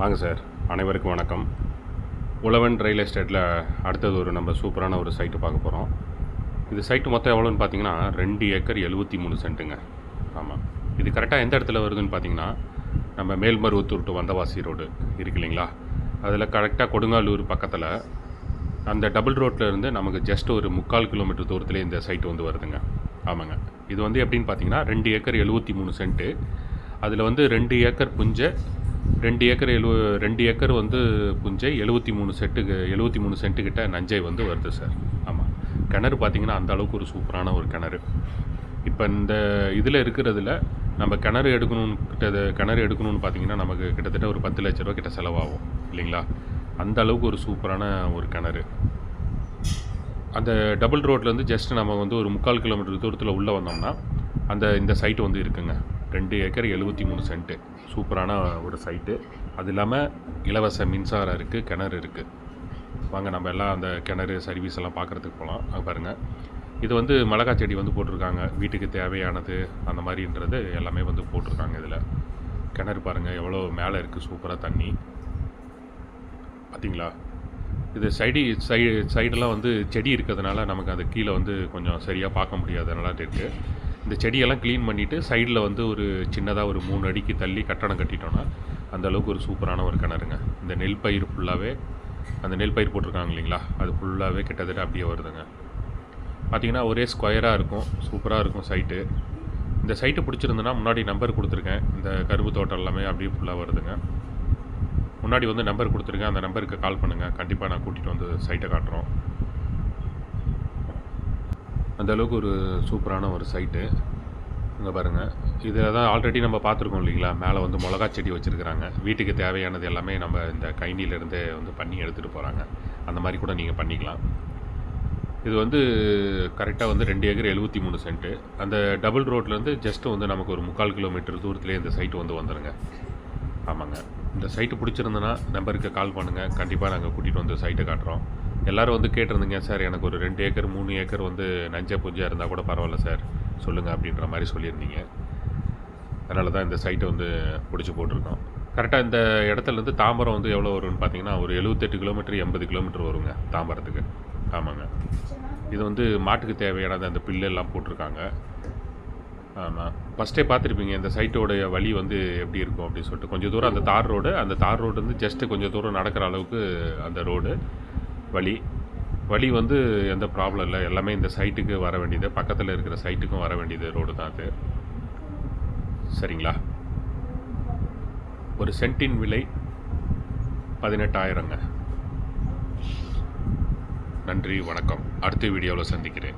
வாங்க சார். அனைவருக்கும் வணக்கம். உழவன் ரயில்வே எஸ்டேட்டில் அடுத்தது ஒரு நம்ம சூப்பரான ஒரு சைட்டு பார்க்க போகிறோம் இது சைட்டு மொத்தம் எவ்வளோன்னு பார்த்தீங்கன்னா ரெண்டு ஏக்கர் எழுபத்தி மூணு சென்ட்டுங்க. ஆமாம் இது கரெக்டாக எந்த இடத்துல வருதுன்னு பார்த்தீங்கன்னா நம்ம மேல்மருவத்தூர் டு வந்தவாசி ரோடு இருக்கு இல்லைங்களா? அதில் கரெக்டாக கொடுங்காலூர் பக்கத்தில் அந்த டபுள் ரோட்டில் இருந்து நமக்கு ஜஸ்ட் ஒரு முக்கால் கிலோமீட்டர் தூரத்துலேயே இந்த சைட்டு வந்து வருதுங்க. ஆமாங்க. இது வந்து எப்படின்னு பார்த்தீங்கன்னா ரெண்டு ஏக்கர் எழுபத்தி மூணு சென்ட்டு. அதில் வந்து ரெண்டு ஏக்கர் புஞ்சை ரெண்டு ஏக்கர் எழு ரெண்டு ஏக்கர் வந்து புஞ்சை எழுபத்தி மூணு செட்டுக்கு எழுபத்தி மூணு சென்ட்டுக்கிட்ட நஞ்சை வந்து வருது சார். ஆமாம் கிணறு பார்த்தீங்கன்னா அந்த அளவுக்கு ஒரு சூப்பரான ஒரு கிணறு. இப்போ இந்த இதில் இருக்கிறதுல நம்ம கிணறு எடுக்கணும்னு கிட்ட கிணறு எடுக்கணும்னு பார்த்தீங்கன்னா நமக்கு கிட்டத்தட்ட ஒரு பத்து லட்ச ரூபா கிட்ட செலவாகும் இல்லைங்களா? அந்த அளவுக்கு ஒரு சூப்பரான ஒரு கிணறு. அந்த டபுள் ரோட்லேருந்து ஜஸ்ட் நம்ம வந்து ஒரு முக்கால் கிலோமீட்டர் தூரத்தில் உள்ளே வந்தோம்னா அந்த இந்த சைட்டு வந்து இருக்குங்க. ரெண்டு ஏக்கர் எழுபத்தி மூணு சென்ட்டு. சூப்பரான ஒரு சைட்டு. அது இல்லாமல் இலவச மின்சாரம் இருக்குது கிணறு இருக்குது வாங்க நம்ம எல்லாம் அந்த கிணறு சர்வீஸ் எல்லாம் பார்க்குறதுக்கு போகலாம் அங்கே பாருங்கள் இது வந்து மிளகா செடி வந்து போட்டிருக்காங்க. வீட்டுக்கு தேவையானது அந்த மாதிரின்றது எல்லாமே வந்து போட்டிருக்காங்க இதில். கிணறு பாருங்கள் எவ்வளோ மேலே இருக்குது சூப்பராக தண்ணி. பார்த்தீங்களா இது சைடு சை சைடெல்லாம் வந்து செடி இருக்கிறதுனால நமக்கு அது கீழே வந்து கொஞ்சம் சரியாக பார்க்க முடியாதனால இருக்குது இந்த செடியெல்லாம் க்ளீன் பண்ணிவிட்டு சைடில் வந்து ஒரு சின்னதாக ஒரு மூணு அடிக்கு தள்ளி கட்டணம் கட்டிட்டோன்னா அந்த அளவுக்கு ஒரு சூப்பரான ஒரு கிணறுங்க. இந்த நெல் பயிர் ஃபுல்லாகவே அந்த நெல் பயிர் போட்டிருக்காங்க இல்லைங்களா? அது ஃபுல்லாகவே கிட்டத்தட்ட அப்படியே வருதுங்க. பார்த்திங்கன்னா ஒரே ஸ்கொயராக இருக்கும் சூப்பராக இருக்கும் சைட்டு இந்த சைட்டு பிடிச்சிருந்துன்னா முன்னாடி நம்பர் கொடுத்துருக்கேன். இந்த கரும்பு தோட்டம் எல்லாமே அப்படியே ஃபுல்லாக வருதுங்க. முன்னாடி வந்து நம்பர் கொடுத்துருக்கேன். அந்த நம்பருக்கு கால் பண்ணுங்கள் கண்டிப்பாக நான் கூட்டிகிட்டு வந்து சைட்டை காட்டுறோம். அந்தளவுக்கு ஒரு சூப்பரான ஒரு சைட்டு இங்கே பாருங்கள் இதில் தான் ஆல்ரெடி நம்ம பார்த்துருக்கோம் இல்லைங்களா? மேலே வந்து மிளகா செடி வச்சுருக்குறாங்க. வீட்டுக்கு தேவையானது எல்லாமே நம்ம இந்த கைனியிலேருந்தே வந்து பண்ணி எடுத்துகிட்டு போகிறாங்க அந்த மாதிரி கூட நீங்கள் பண்ணிக்கலாம். இது வந்து கரெக்டாக வந்து ரெண்டு ஏக்கர் எழுபத்தி மூணு சென்ட்டு அந்த டபுள் ரோட்லேருந்து ஜஸ்ட்டு வந்து நமக்கு ஒரு முக்கால் கிலோமீட்டர் தூரத்துலேயே இந்த சைட்டு வந்து வந்துடுங்க ஆமாங்க. இந்த சைட்டு பிடிச்சிருந்தனா நம்பருக்கு கால் பண்ணுங்கள் கண்டிப்பாக நாங்கள் கூட்டிகிட்டு வந்து சைட்டை காட்டுறோம். எல்லோரும் வந்து கேட்டிருந்தீங்க சார் எனக்கு ஒரு ரெண்டு ஏக்கர் மூணு ஏக்கர் வந்து நஞ்ச புஞ்சா இருந்தால் கூட பரவாயில்ல சார். சொல்லுங்கள் அப்படின்ற மாதிரி சொல்லியிருந்தீங்க. அதனால தான் இந்த சைட்டை வந்து பிடிச்சி போட்டிருக்கோம். கரெக்டாக இந்த இடத்துலேருந்து தாம்பரம் வந்து எவ்வளோ வரும்னு பார்த்தீங்கன்னா ஒரு எழுபத்தெட்டு கிலோமீட்டர் எண்பது கிலோமீட்டர் வருங்க தாம்பரத்துக்கு. ஆமாங்க. இது வந்து மாட்டுக்கு தேவையானது அந்த பில்லெல்லாம் போட்டிருக்காங்க. ஆமாம் ஃபஸ்ட்டே பார்த்துருப்பீங்க இந்த சைட்டோடைய வழி வந்து எப்படி இருக்கும் அப்படின்னு சொல்லிட்டு. கொஞ்சம் தூரம் அந்த தார் ரோடு அந்த தார் ரோடு வந்து ஜஸ்ட்டு கொஞ்சம் தூரம் நடக்கிற அளவுக்கு அந்த ரோடு. வழி வழி வந்து எந்த ப்ராப்ளம் இல்லை. எல்லாமே இந்த சைட்டுக்கு வர வேண்டியது பக்கத்தில் இருக்கிற சைட்டுக்கும் வர வேண்டியது ரோடு தான் அது. சரிங்களா? ஒரு சென்ட்டின் விலை பதினெட்டாயிரங்க. நன்றி வணக்கம். அடுத்த வீடியோவில் சந்திக்கிறேன்.